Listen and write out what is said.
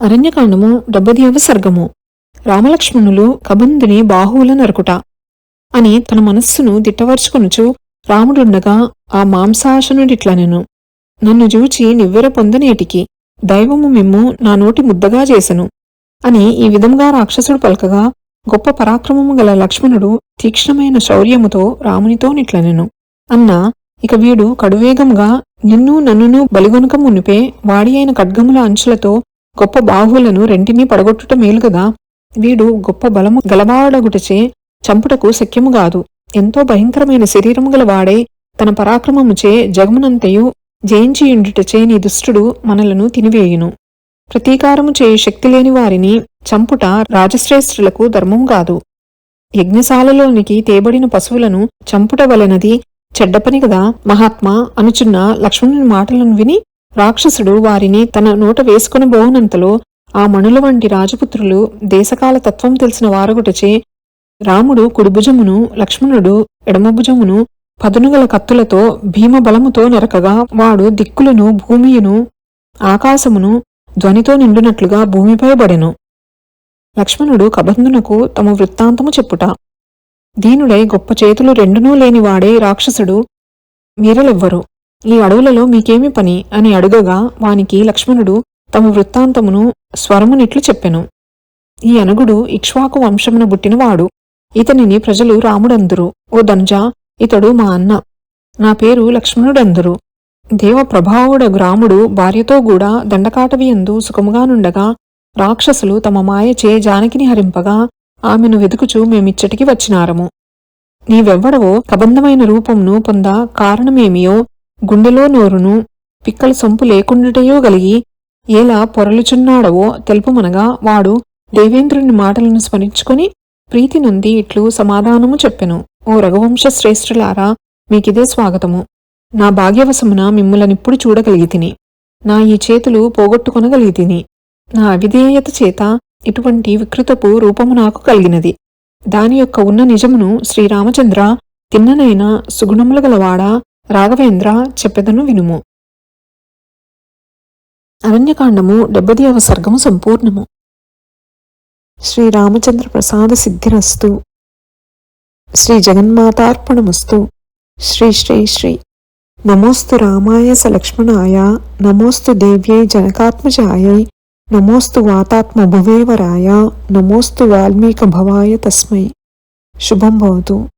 అరణ్యకాండము డెబ్బదియవ సర్గము. రామలక్ష్మణులు కబంధుని బాహువుల నరుకుట అని తన మనస్సును దిట్టవర్చుకొనుచు రాముడుండగా ఆ మాంసాశనుడిట్లనెను. నన్ను జూచి నివ్వెర పొందనేటికి దైవము మిమ్ము నా నోటి ముద్దగా చేసెను అని ఈ విధంగా రాక్షసుడు పలకగా గొప్ప పరాక్రమము గల లక్ష్మణుడు తీక్ష్ణమైన శౌర్యముతో రామునితో నిట్లనెను. అన్నా ఇక వీడు కడువేగంగా నిన్ను నన్నును బలిగొనక మునిపే వాడి అయిన ఖడ్గముల అంచులతో గొప్ప బాహువులను రెంటినీ పడగొట్టుట మేలుగదా వీడు గొప్ప బలము గలవాడగుటచే చంపుటకు శక్యముగాదు ఎంతో భయంకరమైన శరీరము గలవాడై తన పరాక్రమముచే జగమునంతయు జయించియుండుటచే నీ దుష్టుడు మనలను తినివేయును. ప్రతీకారము చేయు శక్తి లేని వారిని చంపుట రాజశ్రేష్ఠులకు ధర్మం కాదు. యజ్ఞశాలలోనికి తేబడిన పశువులను చంపుట వలనది చెడ్డపని కదా? మహాత్మా అనుచున్న లక్ష్మణుని మాటలను విని రాక్షసుడు వారిని తన నోట వేసుకుని బోనంతలో ఆ మణుల వంటి రాజపుత్రులు దేశకాల తత్వం తెలిసిన వారగుటచే రాముడు కుడిభుజమును లక్ష్మణుడు ఎడమభుజమును పదునుగల కత్తులతో భీమబలముతో నరకగా వాడు దిక్కులను భూమియును ఆకాశమును ధ్వనితో నిండునట్లుగా భూమిపై బడెను. లక్ష్మణుడు కబంధునకు తమ వృత్తాంతము చెప్పుట. దీనుడై గొప్ప చేతులు రెండునూ లేనివాడే రాక్షసుడు మీరలెవ్వరు. ఈ అడవులలో మీకేమి పని? అని అడుగగా వానికి లక్ష్మణుడు తమ వృత్తాంతమును స్వరమునిట్లు చెప్పెను. ఈ అనుగుడు ఇక్ష్వాకు వంశమున బుట్టినవాడు ఇతనిని ప్రజలు రాముడందురు. ఓ ధనుజ ఇతడు మా అన్న. నా పేరు లక్ష్మణుడందురు. దేవ ప్రభావుడు రాముడు భార్యతో కూడా దండకాటవియందు సుఖముగానుండగా రాక్షసులు తమ మాయచే జానకిని హరింపగా ఆమెను వెతుకుచూ మేమిచ్చటికి వచ్చినారము. నీవెవ్వడవో కబంధమైన రూపంను పొంద కారణమేమియో గుండెలో నోరును పిక్కల సొంపు లేకుండుటయో గలిగి ఎలా పొరలుచున్నాడవో తెలుపుమనగా వాడు దేవేంద్రుని మాటలను స్మరించుకొని ప్రీతి నంది ఇట్లు సమాధానము చెప్పెను. ఓ రఘువంశ శ్రేష్ఠులారా మీకిదే స్వాగతము. నా భాగ్యవశమున మిమ్ములనిప్పుడు చూడగలిగితిని. నా ఈ చేతులు పోగొట్టుకొనగలిగితిని. నా అవిధేయత చేత ఇటువంటి వికృతపు రూపము నాకు కలిగినది. దాని యొక్క ఉన్న నిజమును శ్రీరామచంద్ర తిన్ననైన సుగుణములు గలవాడా? రాఘవేంద్ర చెప్పెదను వినుము. అరణ్యకాండము డెబ్బదియవ సర్గము సంపూర్ణము. శ్రీరామచంద్ర ప్రసాద సిద్ధిరస్తు. శ్రీ జగన్మాతార్పణమస్తు శ్రీ శ్రీ శ్రీ. నమోస్తు రామాయ స లక్ష్మణాయ నమోస్తు దేవ్యై జనకాత్మజాయై. నమోస్తు వాతాత్మ భువేవరాయ నమోస్తు వాల్మీక భవాయ తస్మై. శుభం భవతు.